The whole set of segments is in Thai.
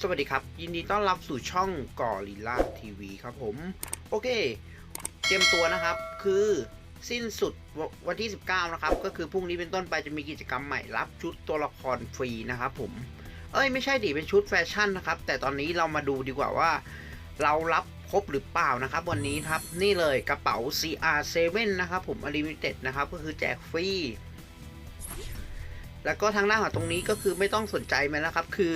สวัสดีครับ ยินดีต้อนรับสู่ช่องกอริลลาทีวีครับผม โอเค เตรียมตัวนะครับคือสิ้นสุดววันที่ 19 นะครับ ก็คือพรุ่งนี้เป็นต้นไปจะมีกิจกรรมใหม่รับชุดตัวละครฟรีนะครับผม เอ้ยไม่ใช่ดิเป็นชุดแฟชั่นนะครับ แต่ตอนนี้เรามาดูดีกว่าว่า เรารับครบหรือเปล่านะครับ วันนี้ครับนี่เลยกระเป๋า CR7 นะครับผม Unlimited นะครับก็คือแจกฟรีแล้วก็ทางหน้าของตรงนี้ก็คือไม่ต้องสนใจมันแล้วครับ คือ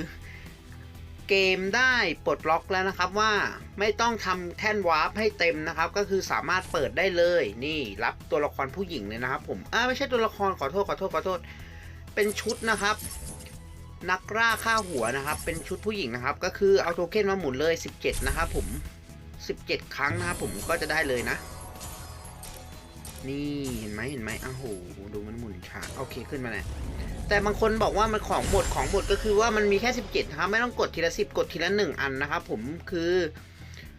เกมได้ปลดล็อกแล้วนะครับว่าไม่ต้องทำแท่นวาร์ปให้เต็มนะครับ ก็คือสามารถเปิดได้เลยนี่รับตัวละครผู้หญิงเลยนะครับ ผมอ่าไม่ใช่ตัวละครขอโทษขอโทษขอโทษ เป็นชุดนะครับ นักล่าฆ่าหัวนะครับ เป็นชุดผู้หญิงนะครับ ก็คือเอาโทเค็นมาหมุนเลย 17 นะครับผม 17 ครั้งนะครับผมก็จะได้เลยนะ นี่เห็นไหมเห็นไหมอ้าวโหดูมันหมุนช้าโอเคขึ้นมาแล้ว แต่บางคนบอกว่ามันของหมดของหมดก็คือว่ามันมีแค่ 17นะครับไม่ต้องกดทีละ 10 กดทีละ 1 อันนะครับผมคือ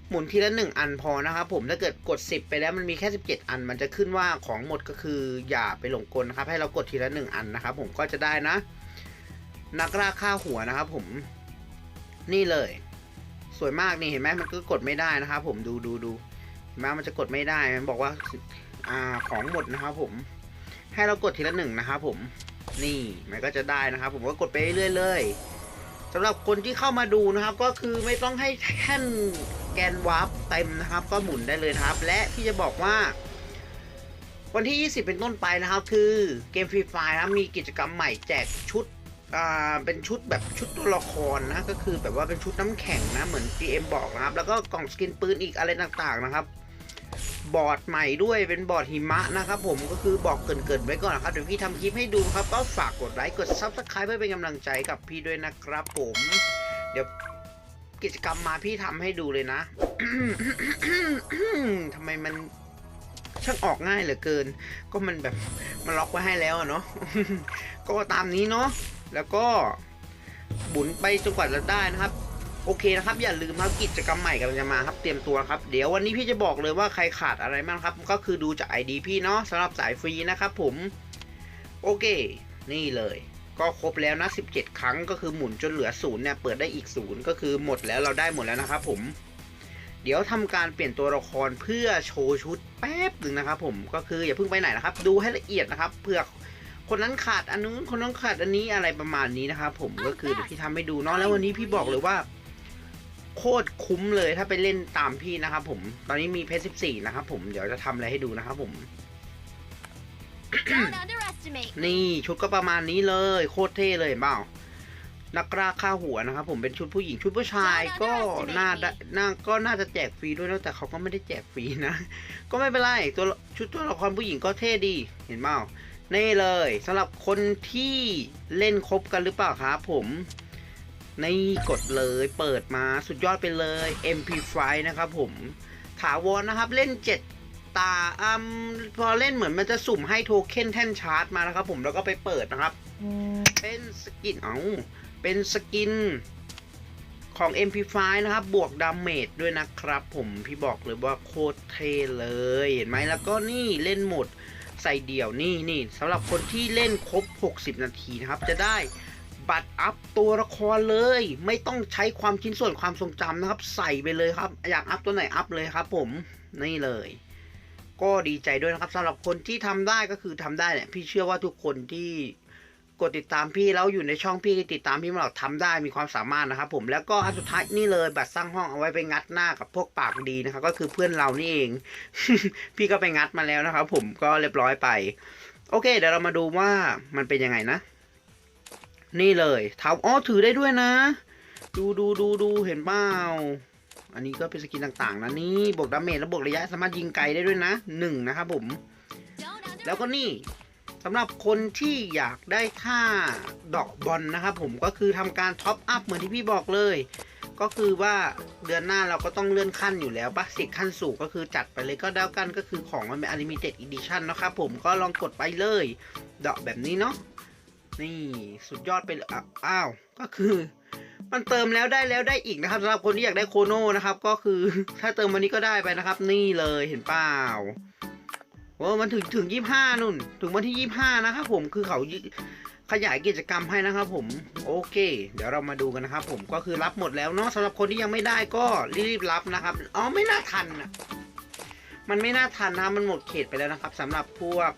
หมุนทีละ 1 อันพอนะครับผมถ้าเกิดกด 10 ไปแล้วมันมีแค่ 17 อัน มันจะขึ้นว่าของหมดก็คืออย่าไปหลงกลนะครับ ให้เรากดทีละ 1 อันนะครับผมก็จะได้นะ นักล่าฆ่าหัวนะครับผมนี่เลย สวยมากนี่เห็นไหมมันก็กดไม่ได้นะครับผมดูดูดูเห็นไหมมันจะกดไม่ได้มันบอกว่าอ่าของหมดนะครับผมให้เรากดทีละหนึ่งนะครับผม นี่มันก็จะได้นะครับ ผมก็กดไปเรื่อยๆเลยสำหรับคนที่เข้ามาดูนะครับ ก็คือไม่ต้องให้แท่นแกนวาร์ปเต็มนะครับ ก็หมุนได้เลยนะครับ และพี่จะบอกว่า วันที่ 20 เป็นต้นไปนะครับ คือเกมฟรีไฟนะมีกิจกรรมใหม่แจกชุดอ่าเป็นชุดแบบชุดตัวละครนะก็คือแบบว่าเป็นชุดน้ำแข็งนะเหมือน GM บอกนะครับ แล้วก็กล่องสกินปืนอีกอะไรต่างๆนะครับ บอร์ดใหม่ด้วยเป็นบอร์ดหิมะนะครับผมก็คือบอกเกินๆไว้ก่อนนะครับเดี๋ยวพี่ทำคลิปให้ดูครับ ก็ฝากกดไลค์กด Subscribe เพื่อเป็นกำลังใจกับพี่ด้วยนะครับผม เดี๋ยวกิจกรรมมาพี่ทำให้ดูเลยนะทำไมมันช่างออกง่ายเหลือเกิน ก็มันแบบมันล็อกไว้ให้แล้วเนาะก็ตามนี้เนาะแล้วก็บุนไปจนกว่าจะได้นะครับ โอเคนะครับ อย่าลืมครับกิจกรรมใหม่กำลังจะมาครับเตรียมตัวครับเดี๋ยววันนี้พี่จะบอกเลยว่าใครขาดอะไรบ้างครับ ก็คือดูจาก ID พี่เนาะสำหรับสายฟรีนะครับผม โอเค นี่เลย ก็ครบแล้วนะ 17 ครั้งก็คือหมุนจนเหลือศูนย์เนี่ยเปิดได้อีกศูนย์ก็คือหมดแล้วเราได้หมดแล้วนะครับผม เดี๋ยวทำการเปลี่ยนตัวละครเพื่อโชว์ชุดแป๊บหนึ่งนะครับ ผมก็คืออย่าเพิ่งไปไหนนะครับ ดูให้ละเอียดนะครับเพื่อคนนั้นขาดอันนู้นคนนั้นขาดอันนี้อะไรประมาณนี้นะครับผมก็คือเดี๋ยวพี่ทำให้ดูเนาะแล้ววันนี้พี่บอกเลยว่า โคตรคุ้มเลยถ้าไปเล่นตามพี่นะครับผม ตอนนี้มีเพชรสิบสี่นะครับผม เดี๋ยวจะทำอะไรให้ดูนะครับผม Don't underestimate. นี่ชุดก็ประมาณนี้เลย โคตรเท่เลยเห็นเปล่า นักกล้าฆ่าหัวนะครับผมเป็นชุดผู้หญิงชุดผู้ชายก็น่าได้น่าก็น่าจะแจกฟรีด้วยนะแต่เขาก็ไม่ได้แจกฟรีนะ ก็ไม่เป็นไรตัวชุดตัวละครผู้หญิงก็เท่ดีเห็นเปล่านี่เลยสำหรับคนที่เล่นครบกันหรือเปล่าครับผม นี่กดเลยเปิดมาสุดยอดไปเลย MP5 นะครับผม ถาวรนะครับเล่น 7 ตาอืมพอเล่นเหมือนมันจะสุ่มให้โทเค็นแท่นชาร์จมานะครับผมแล้วก็ไปเปิดนะครับ เป็นสกินเอาเป็นสกินของ MP5 นะครับ บวกดาเมจด้วยนะครับผมพี่บอกเลยว่าโคตรเท่เลย เห็นไหมแล้วก็นี่เล่นหมดใส่เดี่ยวนี่นี่สำหรับคนที่เล่นครบ 60 นาทีนะครับ จะได้ บัตรอัพตัวละครเลย ไม่ต้องใช้ความชิ้นส่วนความทรงจำนะครับ ใส่ไปเลยครับ อยากอัพตัวไหนอัพเลยครับ ผมนี่เลย ก็ดีใจด้วยนะครับสำหรับคนที่ทำได้ก็คือทำได้เนี่ยพี่เชื่อว่าทุกคนที่กดติดตามพี่แล้วอยู่ในช่องพี่ติดตามพี่มาเราทำได้มีความสามารถนะครับผมแล้วก็อันสุดท้ายนี่เลยบัตรสร้างห้องเอาไว้ไปงัดหน้ากับพวกปากดีนะครับ ก็คือเพื่อนเรานี่เอง พี่ก็ไปงัดมาแล้วนะครับ ผมก็เรียบร้อยไป โอเค เดี๋ยวเรามาดูว่ามันเป็นยังไงนะ นี่เลยเท้าอ๋อถือได้ด้วยนะ ดูดูดูดูเห็นเปล่าอันนี้ก็เป็นสกินต่างๆนะนี่บวกดาเมจและบวกระยะสามารถยิงไกลได้ด้วยนะหนึ่งนะครับผม แล้วก็นี่สำหรับคนที่อยากได้ท่าดอกบอลนะครับผมก็คือทำการท็อปอัพเหมือนที่พี่บอกเลย ก็คือว่าเดือนหน้าเราก็ต้องเลื่อนขั้นอยู่แล้วปะสิขั้นสูงก็คือจัดไปเลยก็แล้วกันก็คือของมันเป็น Unlimited Edition นะครับผมก็ลองกดไปเลย ดอกแบบนี้เนาะ นี่สุดยอดไปเลยอ้าว ก็คือ มันเติมแล้วได้แล้วได้อีกนะครับสำหรับคนที่อยากได้โคโน่นะครับ ก็คือถ้าเติมวันนี้ก็ได้ไปนะครับ นี่เลยเห็นเปล่าโอ้มันถึงถึงยี่ห้านุ่น ถึงวันที่ยี่ห้านะครับผมคือเขาขยายกิจกรรมให้นะครับผมโอเค เดี๋ยวเรามาดูกันนะครับผมก็คือรับหมดแล้วเนาะสำหรับคนที่ยังไม่ได้ก็รีบๆรับนะครับอ๋อไม่น่าทันอะมันไม่น่าทันนะมันหมดเขตไปแล้วนะครับสำหรับพวก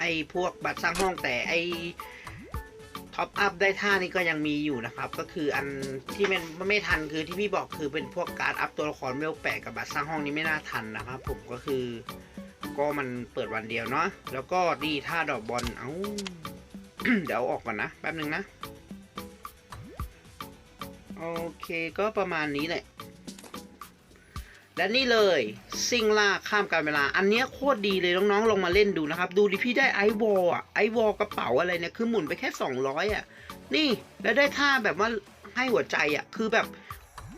ไอ้พวกบัตรสร้างห้องแต่ไอ้ท็อปอัพได้ท่านี่ก็ยังมีอยู่นะครับ ก็คืออันที่มันไม่ทันคือที่พี่บอกคือเป็นพวกการอัพตัวละครเวลแปะกับบัตรสร้างห้องนี้ไม่น่าทันนะครับ ผมก็คือ ก็มันเปิดวันเดียวเนาะแล้วก็ดีท่าดอกบอลเอ้าเดี๋ยวเอาออกก่อนนะแป๊บหนึ่งนะ โอเคก็ประมาณนี้แหละ และนี่เลยซิงล่าข้ามการเวลา อันนี้โคตรดีเลยน้องๆลองมาเล่นดูนะครับ ดูดิพี่ได้ไอวอลอะไอวอลกระเป๋าอะไรเนี่ยคือหมุนไปแค่ 200อะนี่แล้วได้ท่าแบบว่าให้หัวใจอะคือแบบ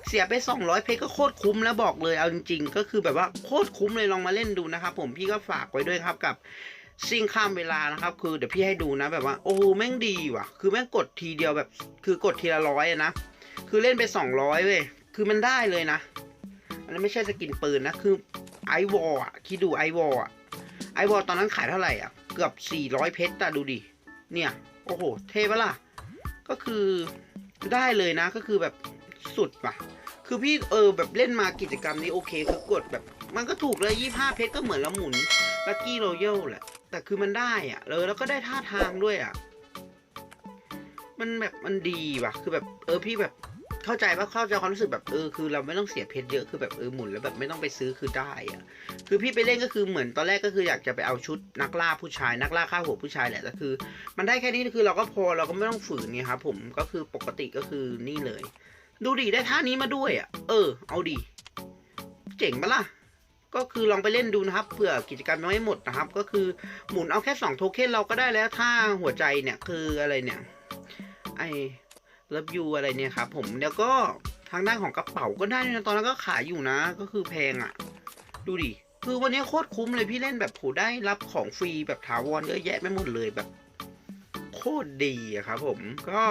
เสียไป 200 เพชรก็โคตรคุ้มแล้วบอกเลยเอาจริงๆ ก็คือแบบว่าโคตรคุ้มเลยลองมาเล่นดูนะครับผมพี่ก็ฝากไว้ด้วยครับกับซิ่งข้ามเวลานะครับ คือเดี๋ยวพี่ให้ดูนะแบบว่าโอ้แม่งดีว่ะ คือแม่งกดทีเดียวแบบ คือกดทีละร้อยนะ คือเล่นไปสองร้อยเว้ยคือมันได้เลยนะ อันนั้นไม่ใช่สกินปืนนะ คือไอวอลอะ คิดดูไอวอลอะ ไอวอลตอนนั้นขายเท่าไหร่อะ เกือบสี่ร้อยเพชรแต่ดูดิ เนี่ย โอ้โห เท่ปะล่ะ ก็คือได้เลยนะ ก็คือแบบสุดป่ะ คือพี่เออแบบเล่นมากิจกรรมนี้โอเค คือกดแบบ มันก็ถูกเลยยี่ห้าเพชรก็เหมือนเราหมุนลัคกี้โรยัลแหละ แต่คือมันได้อะเออแล้วก็ได้ท่าทางด้วยอะ มันแบบมันดีว่ะ คือแบบเออพี่แบบ เข้าใจว่าเข้าใจความรู้สึกแบบเออคือเราไม่ต้องเสียเพชรเยอะคือแบบเออหมุนแล้วแบบไม่ต้องไปซื้อคือได้อะคือพี่ไปเล่นก็คือเหมือนตอนแรกก็คืออยากจะไปเอาชุดนักล่าผู้ชาย นักล่าฆ่าหัวผู้ชายแหละแต่คือ มันได้แค่นี้คือเราก็พอเราก็ไม่ต้องฝืนไงครับผมก็คือปกติก็คือนี่เลย ดูดิได้ท่านี้มาด้วยอะเออ เอาดิเจ๋งปะล่ะก็คือลองไปเล่นดูนะครับเผื่อกิจกรรมยังไม่หมดนะครับ ก็คือหมุนเอาแค่2โทเค็นเราก็ได้แล้วถ้าหัวใจเนี่ยคืออะไรเนี่ยไอ เลิฟยูอะไรเนี่ยครับผมแล้วก็ทางด้านของกระเป๋าก็ได้นะตอนนั้นก็ขายอยู่นะ ก็คือแพงอะ่ะ ดูดิคือวันนี้โคตรคุ้มเลยพี่เล่นแบบโหได้รับของฟรีแบบถาวรเยอะแยะไม่หมดเลยแบบ โคตรดีอะครับผมก็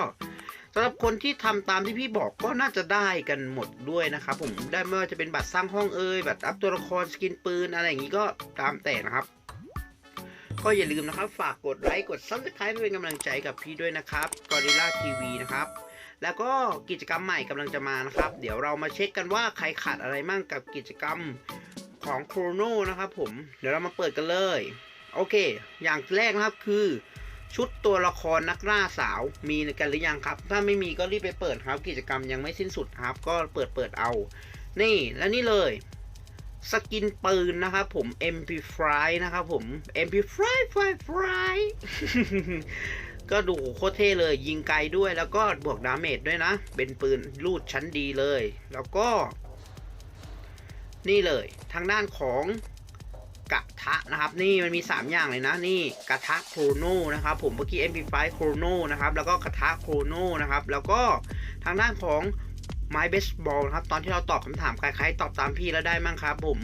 สำหรับคนที่ทำตามที่พี่บอกก็น่าจะได้กันหมดด้วยนะครับผมได้ไม่ว่าจะเป็นบัตรสร้างห้องเอ่ยบัตรอัพตัวละครสกินปืนอะไรอย่างนี้ก็ตามแต่นะครับก็อย่าลืมนะครับ ฝากกดไลค์กด subscribe เป็นกำลังใจกับพี่ด้วยนะครับ Gorilla TV นะครับ แล้วก็กิจกรรมใหม่กำลังจะมานะครับ เดี๋ยวเรามาเช็คกันว่าใครขาดอะไรมั่งกับกิจกรรมของโครโนนะครับผม เดี๋ยวเรามาเปิดกันเลย โอเค อย่างแรกนะครับคือ ชุดตัวละครนักล่าสาวมีกันหรือยังครับ ถ้าไม่มีก็รีบไปเปิดครับ กิจกรรมยังไม่สิ้นสุดครับ ก็เปิดเปิดเอา นี่และนี่เลยสกินปืนนะครับผม MP Fry นะครับผม MP Fry Fry Fry ก็ดูโคตรเท่เลย ยิงไกลด้วยแล้วก็บวกดาเมจด้วยนะ เป็นปืนลูดชั้นดีเลย แล้วก็ นี่เลย ทางด้านของกระทะนะครับ นี่มันมี 3 อย่างเลยนะ นี่กระทะโครโนนะครับ ผมเมื่อกี้ MP5 โครโนนะครับ แล้วก็กระทะโครโนนะครับ แล้วก็ทางด้านของไม้เบสบอลนะครับ ตอนที่เราตอบคำถามใครๆตอบตามพี่แล้วได้มั้งครับผม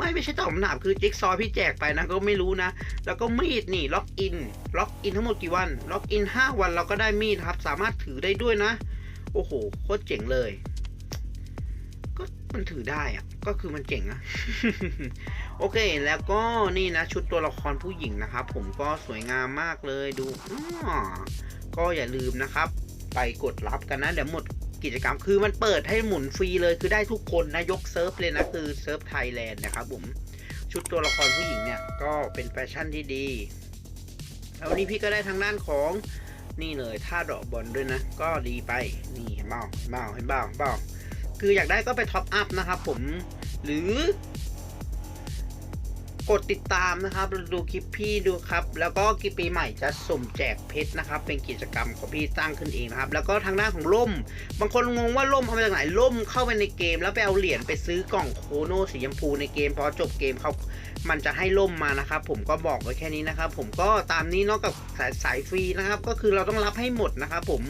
ไม่ไม่ใช่ตอบคำถามคือจิ๊กซอพี่แจกไปนะก็ไม่รู้นะ แล้วก็มีดนี่ล็อกอินล็อกอินทั้งหมดกี่วันล็อกอิน5วันเราก็ได้มีดครับ สามารถถือได้ด้วยนะ โอ้โหโคตรเจ๋งเลย ก็มันถือได้อะก็คือมันเจ๋งอะโอเค แล้วก็นี่นะ ชุดตัวละครผู้หญิงนะครับ ผมก็สวยงามมากเลยดูอ้อก็อย่าลืมนะครับ ไปกดรับกันนะ เดี๋ยวหมด กิจกรรม คือมันเปิดให้หมุนฟรีเลยคือได้ทุกคนนะยกเซิร์ฟเลยนะคือเซิร์ฟไทยแลนด์นะครับผมชุดตัวละครผู้หญิงเนี่ยก็เป็นแฟชั่นที่ดีแล้ววันนี้พี่ก็ได้ทางด้านของนี่เลยท่าดอกบอลด้วยนะ ก็ดีไปนี่เห็นเบ้าเห็นเบ้าเห็นเบ้าเห็นเปล่าคืออยากได้ก็ไปท็อปอัพนะครับผมหรือ กดติดตามนะครับดูคลิปพี่ดูครับ แล้วก็กิปีใหม่จะสุ่มแจกเพชรนะครับ เป็นกิจกรรมของพี่สร้างขึ้นเองนะครับ แล้วก็ทางด้านของล่ม บางคนงงว่าล่มเอามาจากไหนล่มเข้าไปในเกม แล้วไปเอาเหรียญไปซื้อกล่องโคโนสีชมพูในเกมพอจบเกมเขามันจะให้ล่มมานะครับ ผมก็บอกไว้แค่นี้นะครับ ผมก็ตามนี้นอกกับสายสายฟรีนะครับ ก็คือเราต้องรับให้หมดนะครับ ผม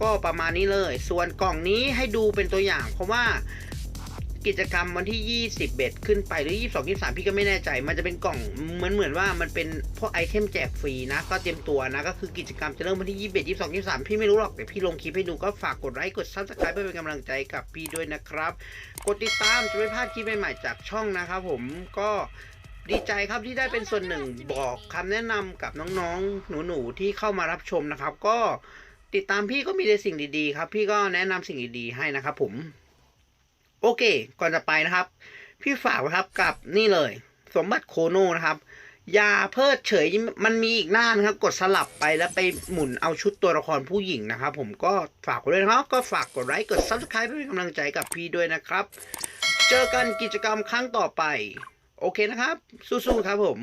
ก็ประมาณนี้เลย ส่วนกล่องนี้ให้ดูเป็นตัวอย่าง เพราะว่า กิจกรรมวันที่20เบ็ดขึ้นไปหรือ 22 23 พี่ก็ไม่แน่ใจ มันจะเป็นกล่องเหมือนเหมือนว่ามันเป็นพวกไอเทมแจกฟรีนะ ก็เตรียมตัวนะ ก็คือกิจกรรมจะเริ่มวันที่ 21 22 23 พี่ไม่รู้หรอกแต่พี่ลงคลิปให้ดูก็ฝากกดไลค์กด subscribe เพื่อเป็นกำลังใจกับพี่ด้วยนะครับ กดติดตามจะไม่พลาดคลิปใหม่ๆจากช่องนะครับผมก็ดีใจครับที่ได้เป็นส่วนหนึ่งบอกคำแนะนำกับน้องๆ หนูๆที่เข้ามารับชมนะครับ ก็ติดตามพี่ก็มีแต่สิ่งดีๆ ครับ พี่ก็แนะนำสิ่งดีๆให้นะครับผม โอเค ก่อนจะไปนะครับ พี่ฝากไว้ครับกับนี่เลย สมบัติโคโนนะครับยาเพิดเฉยมันมีอีกหน้านะครับ กดสลับไปแล้วไปหมุนเอาชุดตัวละครผู้หญิงนะครับ ผมก็ฝากด้วยนะครับ ก็ฝากกดไลค์กด subscribe เพื่อเป็นกำลังใจกับพี่ด้วยนะครับ เจอกันกิจกรรมครั้งต่อไป โอเคนะครับ สู้ๆครับผม